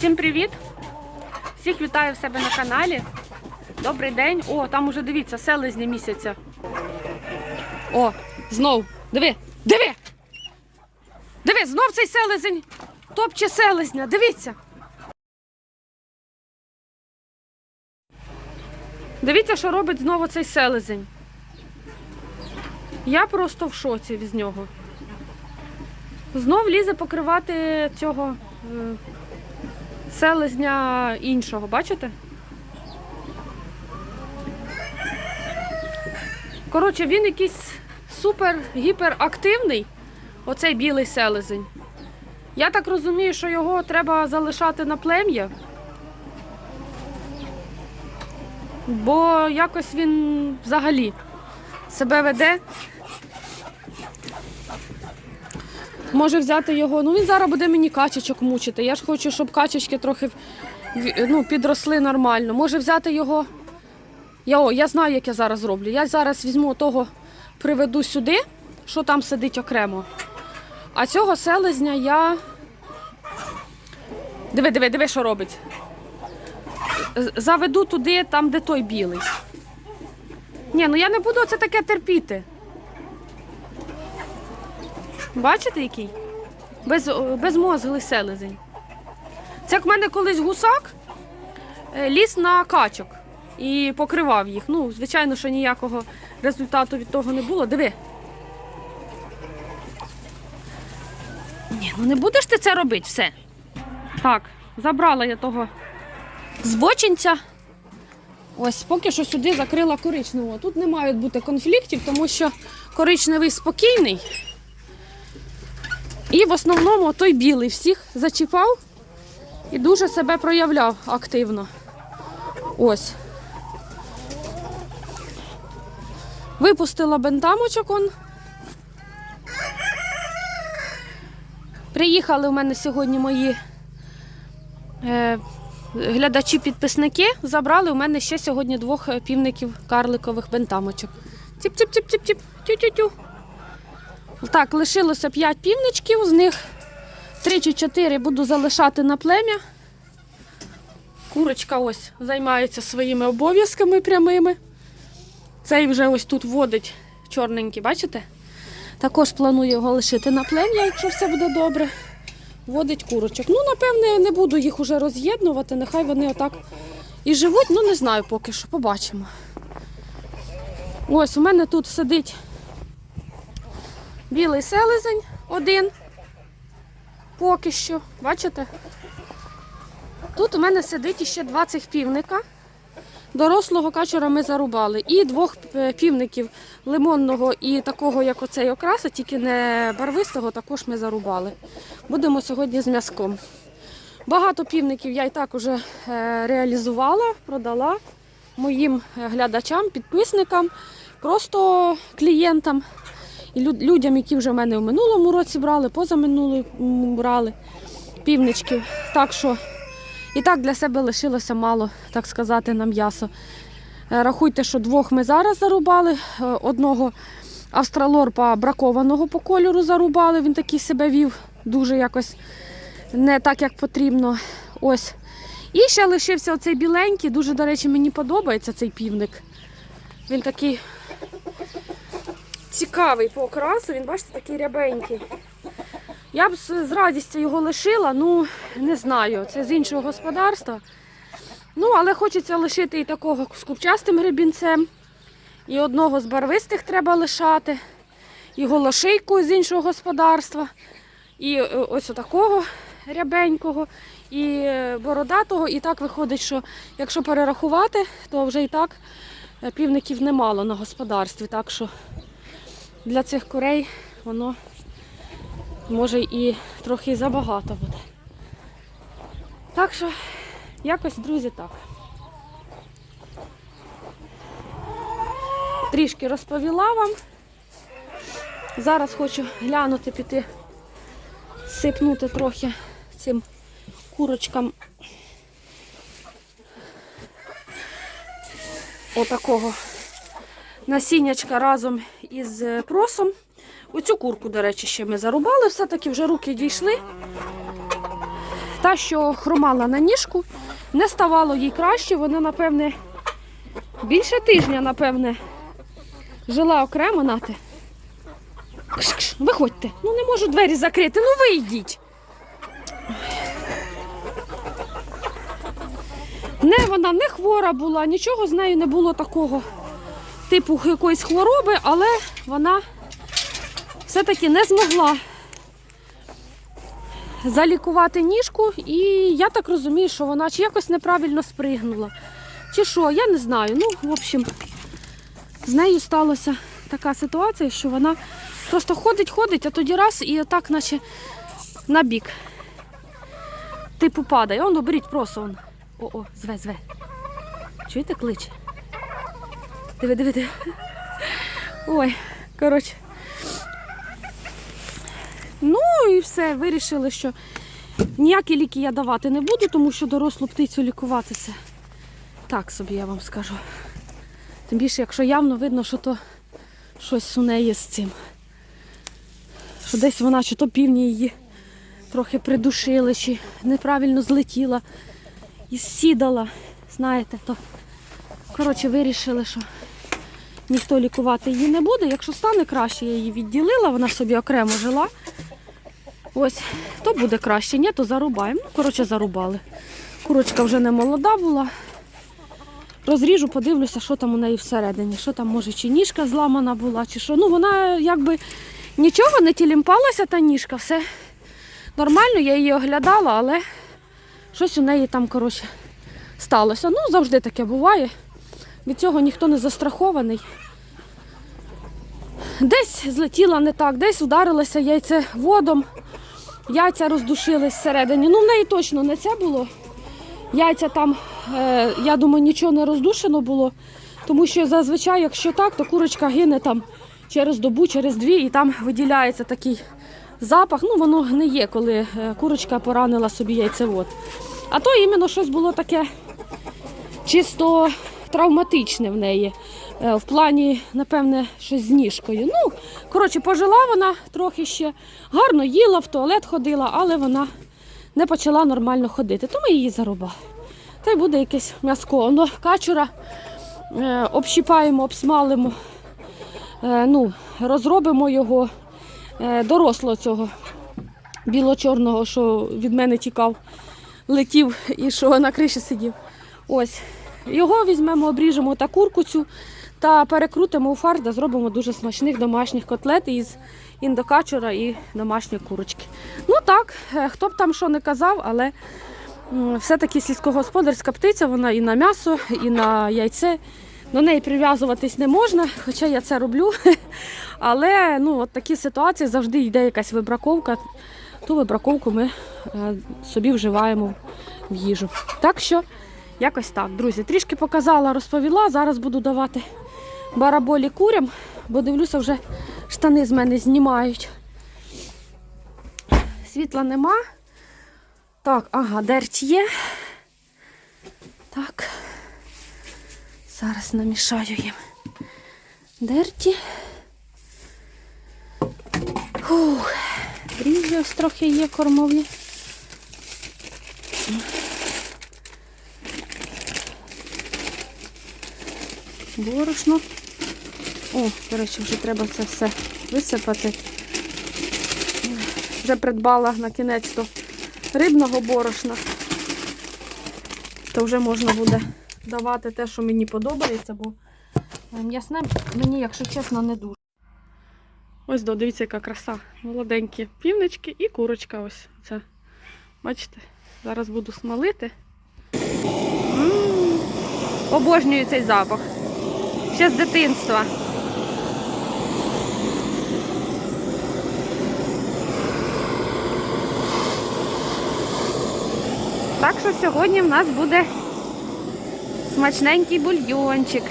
Всім привіт! Всіх вітаю в себе на каналі. Добрий день. О, там уже дивіться, селезні місяця. О, знов. Диви, диви! Диви, знов цей селезень топче селезня. Дивіться. Дивіться, що робить знову цей селезень. Я просто в шоці від нього. Знов лізе покривати цього е, селезня іншого, бачите? Коротше, він якийсь супер-гіперактивний, оцей білий селезень. Я так розумію, що його треба залишати на плем'я. Бо якось він взагалі себе веде. Може взяти його. Ну він зараз буде мені качечок мучити. Я ж хочу, щоб качечки трохи ну, підросли нормально. Може взяти його. Я, о, я знаю, як я зараз зроблю. Я зараз візьму того, приведу сюди, що там сидить окремо. А цього селезня я. Диви, диви, диви, що робить. Заведу туди, там, де той білий. Ні, ну я не буду це таке терпіти. Бачите, який? Без, безмозглий селезень. Це як в мене колись гусак е, ліз на качок і покривав їх. Ну, звичайно, що ніякого результату від того не було. Диви. Ні, ну не будеш ти це робити все. Так, забрала я того збочинця. Ось поки що сюди закрила коричневого. Тут не мають бути конфліктів, тому що коричневий спокійний. І в основному той білий всіх зачіпав і дуже себе проявляв активно. Ось. Випустила бентамочок он. Приїхали в мене сьогодні мої е, глядачі-підписники. Забрали у мене ще сьогодні двох е, півників карликових бентамочок. Тіп-тіп-тіп-тіп-тіп, тю-тю-тю. Так, лишилося 5 півничків, з них 3 чи 4 буду залишати на плем'я. Курочка ось займається своїми обов'язками прямими. Цей вже ось тут водить чорненький, бачите? Також планую його лишити на плем'я, якщо все буде добре. Водить курочок. Ну, напевне, не буду їх уже роз'єднувати, нехай вони отак і живуть, ну не знаю поки що, побачимо. Ось у мене тут сидить білий селезень один. Поки що, бачите? Тут у мене сидить два цих півника. Дорослого качура ми зарубали. І двох е, півників лимонного і такого, як оцей окраса, тільки не барвистого, також ми зарубали. Будемо сьогодні з м'язком. Багато півників я і так уже е, реалізувала, продала моїм е, глядачам, підписникам, просто клієнтам і людям, які вже в мене в минулому році брали, позаминулому брали півничків. Так що і так для себе лишилося мало, так сказати, на м'ясо. Е, Рахуйте, що двох ми зараз зарубали, е, одного австралорпа бракованого по кольору зарубали, він такий себе вів дуже якось не так, як потрібно. Ось. І ще лишився оцей біленький, дуже, до речі, мені подобається цей півник. Він такий цікавий по окрасу, він, бачите, такий рябенький. Я б з радістю його лишила, ну не знаю, це з іншого господарства. Ну, але хочеться лишити і такого з купчастим гребінцем, і одного з барвистих треба лишати, і голошийку з іншого господарства, і е, ось такого рябенького, і е, бородатого. І так виходить, що якщо перерахувати, то вже і так е, півників немало на господарстві. Так що для цих курей воно може і трохи забагато буде. Так що, якось, друзі, так. Трішки розповіла вам. Зараз хочу глянути, піти, сипнути трохи цим курочкам отакого насіннячка разом із е, просом. Оцю курку, до речі, ще ми зарубали, все-таки вже руки дійшли. та, що хромала на ніжку, не ставало їй краще. Вона, напевне, більше тижня, напевне, жила окремо нати. Кш-кш, виходьте. Ну не можу двері закрити. Ну вийдіть. Не вона не хвора була, нічого з нею не було такого типу якоїсь хвороби, але вона все-таки не змогла залікувати ніжку, і я так розумію, що вона чи якось неправильно спригнула, чи що, я не знаю. Ну, в общем, з нею сталася така ситуація, що вона просто ходить, ходить, а тоді раз і отак, наче на бік. Типу падає. Он беріть просто. Он. О-о, зве, зве. Чуєте, кличе? Диви, диви, диви. Ой, коротше. Ну і все, вирішили, що ніякі ліки я давати не буду, тому що дорослу птицю лікувати це так собі, я вам скажу. Тим більше, якщо явно видно, що то щось у неї з цим. Що десь вона чи то півні її трохи придушили, чи неправильно злетіла і сідала. Знаєте, то коротше вирішили, що ніхто лікувати її не буде. Якщо стане краще, я її відділила, вона собі окремо жила. Ось, то буде краще, ні, то зарубаємо. Ну, коротше, зарубали. Курочка вже не молода була. Розріжу, подивлюся, що там у неї всередині. Що там, може, чи ніжка зламана була, чи що. Ну, вона якби нічого не тілімпалася, та ніжка, все нормально, я її оглядала, але щось у неї там, коротше, сталося. Ну, завжди таке буває. Від цього ніхто не застрахований. Десь злетіла не так, десь ударилося яйце водом, яйця роздушились всередині. Ну, в неї точно не це було. Яйця там, е, я думаю, нічого не роздушено було, тому що зазвичай, якщо так, то курочка гине там через добу, через дві, і там виділяється такий запах. Ну, воно гниє, коли е, курочка поранила собі яйцевод. А то іменно щось було таке чисто травматичне в неї. Е, В плані, напевне, щось з ніжкою. Ну, коротше, пожила вона трохи ще, гарно їла, в туалет ходила, але вона не почала нормально ходити. То ми її зарубали. Та й буде якесь м'яско. Воно качура е, общіпаємо, обсмалимо, е, ну, розробимо його е, дорослого цього біло-чорного, що від мене тікав, летів і що на криші сидів. Ось. Його візьмемо, обріжемо та курку цю та перекрутимо у фарш, де зробимо дуже смачних домашніх котлет із індокачура і домашньої курочки. Ну так, е, хто б там що не казав, але все-таки сільськогосподарська птиця, вона і на м'ясо, і на яйце. До неї прив'язуватись не можна, хоча я це роблю. Але ну, от такі ситуації завжди йде якась вибраковка. Ту вибраковку ми е, собі вживаємо в їжу. Так що якось так, друзі, трішки показала, розповіла. Зараз буду давати бараболі курям, бо дивлюся, вже штани з мене знімають. Світла нема. Так, ага, дерть є. Так. Зараз намішаю їм дерті. Фух. Дріжджі ось трохи є кормові. Борошно. О, до речі, вже треба це все висипати. Вже придбала на кінець то рибного борошна. То вже можна буде давати те, що мені подобається, бо е, м'ясне мені, якщо чесно, не дуже. Ось до, дивіться, яка краса. Молоденькі півнички і курочка ось це. Бачите, зараз буду смалити. М, Обожнюю цей запах. Ще з дитинства. Так що сьогодні в нас буде смачненький бульйончик.